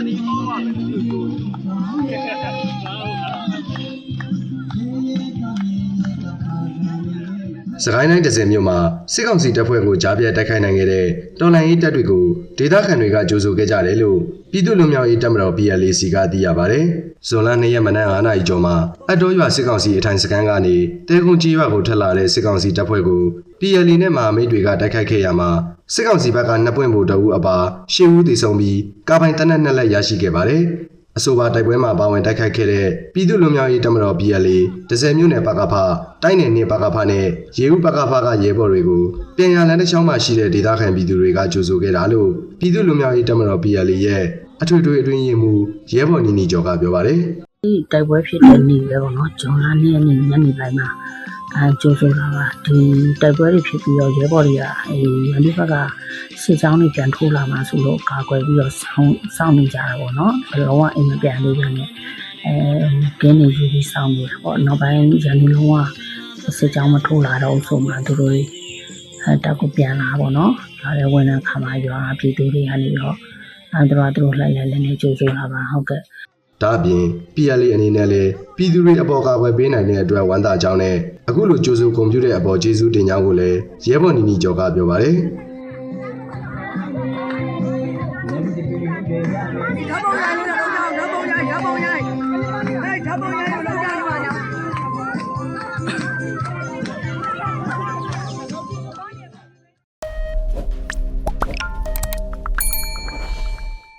Di bawah. စကိုင်းတိုင်းဒဇယ်မြို့မှာစစ်ကောင်စီတပ်ဖွဲ့ကိုကြားပြတ်တိုက်ခိုက်နိုင်ခဲ့တဲ့တော်လှန်ရေးတပ်တွေကိုဒေသခံတွေကကြိုဆိုခဲ့ကြတယ်လို့ပြည်သူ့လူမျိုးရေးတပ်မတော် PLAC ကသိရပါဗျ။ဇွန်လ2ရက်မနက်9:00နာရီကျော်မှာအတော်ရွာစစ်ကောင်စီအထိုင်စခန်းကနေတဲကုန်းကြီးရွာကိုထက်လာတဲ့စစ်ကောင်စီတပ်ဖွဲ့ကို PLA နဲ့မဟာမိတ်တွေကတိုက်ခိုက်ခဲ့ရမှာစစ်ကောင်စီဘက်ကနှစ်ပွင့်ဗိုလ်တအူအပါရှင်းဦးတည်ဆုံပြီးကာပိုင်တနက်နှစ်လက်ရရှိခဲ့ပါတယ်။ အဆိုပါတိုက်ပွဲမှာပါဝင်တိုက်ခိုက်ခဲ့တဲ့ပြည်သူ့လူမျိုးရေးတပ်မတော် PLA ဒဇယ်မြို့နယ်ပကဖတိုင်းနယ်နေပကဖနဲ့ရေဦးပကဖကရဲဘော်တွေကိုပြန်ရလန်းတစ်ချောင်းမှာရှိတဲ့ဒေသခံပြည်သူတွေကကြိုဆိုခဲ့တာလို့ပြည်သူ့လူမျိုးရေးတပ်မတော် PLA ရဲ့အထွေထွေအတွင်းရေးမှူးရဲဘော်နီနီကျော်ကပြောပါတယ်ဒီတိုက်ပွဲဖြစ်တဲ့နေ့ပဲပေါ့နော်ဂျွန်လာနေ့နေ့ညနေပိုင်းမှာအဲကြိုးဆိုတာပါဒီတိုက်ပွဲတွေဖြစ်ပြီးတော့ရဲဘော်တွေကအဲရန်ဒီဘက်က စစ်ကြောင်းတွေပြန်ထိုးလာမှဆိုလို့ကာကွယ်ပြီးတော့စောင့်စောင့်နေကြတာပေါ့နော်ဘယ်တော့မှအိမ်မပြန်လေးပြန်နဲ့အဲကင်းနေယူပြီးစောင့်နေတာပေါ့နောက်ပိုင်းရန်ဒီလုံးကစစ်ကြောင်းမထိုးလာတော့ဆိုမှသူတို့တွေအဲတက်ကိုပြန်လာပေါ့နော်ဒါလည်းဝန်ထမ်းခါမှရွာပြည်သူတွေကနေတော့အဲတို့ကသူတို့လိုက်လိုက်လည်းနေကြိုးဆိုတာပါဟုတ်ကဲ့။ဒါအပြင် PLA အနေနဲ့လည်းပြည်သူတွေအပေါ်ကာကွယ်ပေးနိုင်တဲ့အတွက်ဝမ်းသာကြောင်းနဲ့အခုလိုကြိုးစုကွန်ပျူတာအပေါ်ကျေးဇူးတင်ကြောင်းကိုလည်းရဲဘော်နီနီကျော်ကပြောပါတယ်။ 而走步嘅，你就冇走。走步嘅，而哎步嘅，你系走步嘅，要到嘛？又。